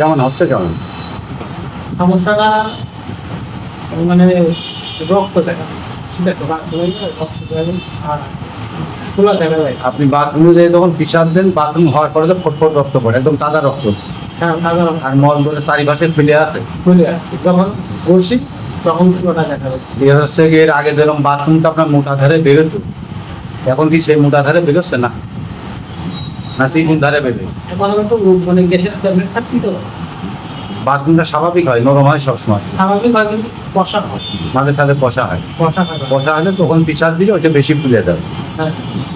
কেমন হচ্ছে কেমন? সমস্যাটা মানে রক্ত দেখা ঠিক আছে আপনি বাথরুমে যেয়ে যখন পিসাদ দেন বাথরুম হওয়ার পরে তো ফটফট রক্ত পড়ে একদম তাজা রক্ত। হ্যাঁ আর মল ধরে চারিপাশে ফেলে আছে। খুলে আসছে যখন বসি তখন খোলাটা দেখা যায়। হচ্ছে এর আগে যেরকম বাথরুমটা আপনার মোটা ধারে বেরোতো এখন কি সেই মোটা ধারে বেরোচ্ছে না? না চিকুন ধারে তো মানে গ্যাসের ট্যাবলেট খাচ্ছি তো। বাথরুমটা স্বাভাবিক হয় নরম হয় সবসময়। স্বাভাবিক হয় কিন্তু কষা হয়। মাঝে সাথে কষা হয়। কষা হয়। কষা হলে তখন পিসাদ দিলে ওইটা বেশি ফুলে যাবে। হ্যাঁ।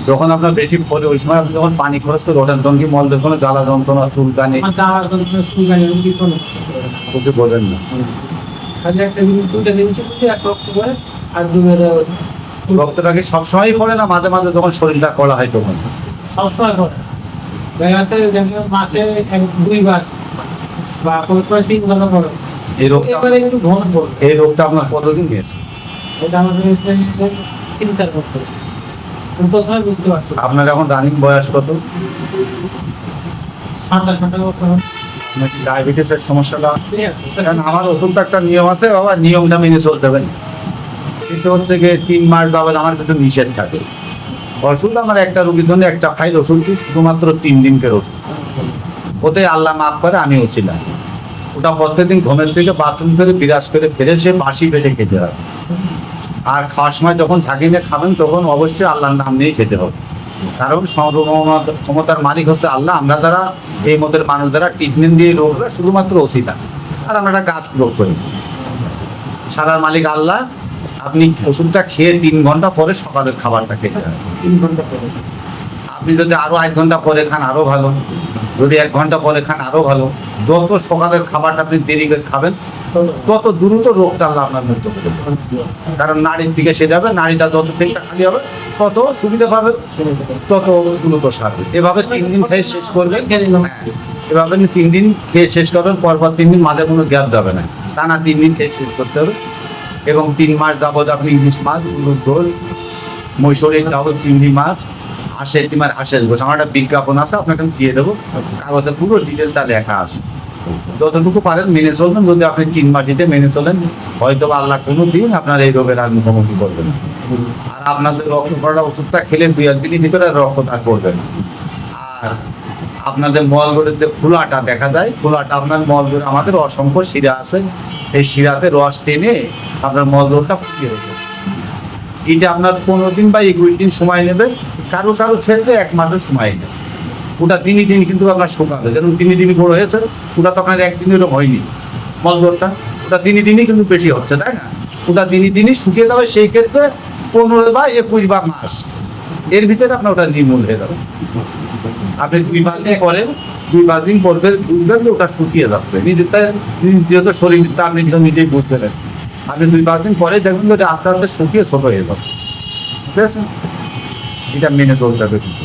যখন আপনার বেশি ফলে ওই সময় আপনি যখন পানি খরচ করে ওঠান তখন কি মলদের কোনো জ্বালা যন্ত্রণা চুলকানি কিছু বলেন না। খালি একটা জিনিস দুইটা জিনিস হচ্ছে এক রক্ত করে আর দুই রক্তটা কি সবসময়ই পড়ে না মাঝে মাঝে যখন শরীরটা করা হয় তখন? সবসময় করে দেখা মাসে দুইবার বা কোনো সময় তিন করে। এই রোগটা একটু ঘন এই রোগটা আপনার কতদিন হয়েছে? এটা আমার হয়েছে তিন চার বছর। প্রথমে বুঝতে পারছি। আপনার এখন রানিং বয়স কত? বছর। নাকি ডায়াবেটিসের সমস্যাটা? কারণ আমার ওষুধ তো একটা নিয়ম আছে বাবা নিয়মটা মেনে চলতে হবে। সেটা হচ্ছে গিয়ে তিন মাস বাবদ আমার কিছু নিষেধ থাকে। ওষুধ আমার একটা রুগীর জন্য একটা ফাইল ওষুধ শুধুমাত্র তিন দিনকের ওষুধ। ওতে আল্লাহ মাফ করে আমি ছিলাম। ওটা প্রত্যেকদিন ঘুমের থেকে বাথরুম করে বিরাজ করে ফিরে সে বাসি পেটে খেতে হবে আর খাওয়ার সময় যখন ঝাঁকি নিয়ে খাবেন, তখন অবশ্যই আল্লাহর নাম নিয়েই খেতে হবে। কারণ ক্ষমতার মালিক হচ্ছে আল্লাহ। আমরা যারা এই মতের মানুষ, যারা ট্রিটমেন্ট দিয়ে রোগ শুধুমাত্র ওসিটা আর আমরা একটা গাছ রোগ করি। সারার মালিক আল্লাহ আপনি ওষুধটা খেয়ে তিন ঘণ্টা পরে সকালের খাবারটা খেতে হবে তিন ঘণ্টা করে আপনি যদি আরও এক ঘণ্টা পরে খান আরও ভালো। যদি এক ঘণ্টা পরে খান আরও ভালো। যত সকালের খাবারটা আপনি দেরি করে খাবেন তত। দ্রুত রোগটা আল্লাহ আপনার মৃত্যু করে কারণ নারীর দিকে সে যাবে নারীটা যত পেটটা খালি হবে তত সুবিধা পাবে তত দ্রুত সারবে। এভাবে তিন দিন খেয়ে শেষ করবেন। এভাবে তিন দিন খেয়ে শেষ করবেন পরপর তিন দিন মাঝে কোনো গ্যাপ যাবে না। টানা তিন দিন খেয়ে শেষ করতে হবে। এবং তিন মাস যাবত আপনি ইলিশ মাছ উলুর দোল মৈশরের ডাবল চিংড়ি মাছ, হাঁসের ডিমার হাঁসের গোস আমার একটা বিজ্ঞাপন আছে, আপনাকে আমি দিয়ে দেবো। কাগজে পুরো ডিটেলটা লেখা আছে। যতটুকু পারেন মেনে চলবেন। যদি আপনি তিন মাস দিতে মেনে চলেন, হয়তো আল্লাহ কোনো দিন আপনার এই রোগের আর মুখোমুখি করবেন না। আর আপনাদের রক্ত পড়া ওষুধটা খেলে দুই এক একদিনের ভিতরে আর রক্ত আর পড়বে না। আর আপনাদের মলগুলোর যে ফুলাটা দেখা যায়, ফুলাটা আপনার মলগুলো আমাদের অসংখ্য শিরা আছে। এই শিরাতে রস টেনে আপনার মল মলগুলোটা ফুটিয়ে রেখে এটা আপনার পনেরো দিন বা একুশ দিন সময় নেবে। কারও কারও ক্ষেত্রে এক মাসের সময় নেবে। ওটা দিনই দিন কিন্তু আপনার শুকাবে যেমন দিনই দিনই বড় হয়েছে, ওটা তো আপনার একদিনের হয়নি মল মলদরটা ওটা দিনই দিনই কিন্তু বেশি হচ্ছে, তাই না? ওটা দিনই দিনই শুকিয়ে যাবে, সেই ক্ষেত্রে পনেরো বা একুশ বা মাস। এর ভিতরে আপনার ওটা নির্মূল হয়ে যাবে। আপনি দুই পাঁচ দিন পরে, দুই পাঁচ দিন পরে বুঝবেন যে ওটা শুকিয়ে যাচ্ছে। নিজের যেহেতু শরীরটা আপনি নিজেই বুঝতে পারেন আপনি দুই পাঁচ দিন পরে দেখবেন ওটা আস্তে আস্তে শুকিয়ে ছোট হয়ে যাচ্ছে। ঠিক আছে? এটা মেনে চলতে হবে কিন্তু।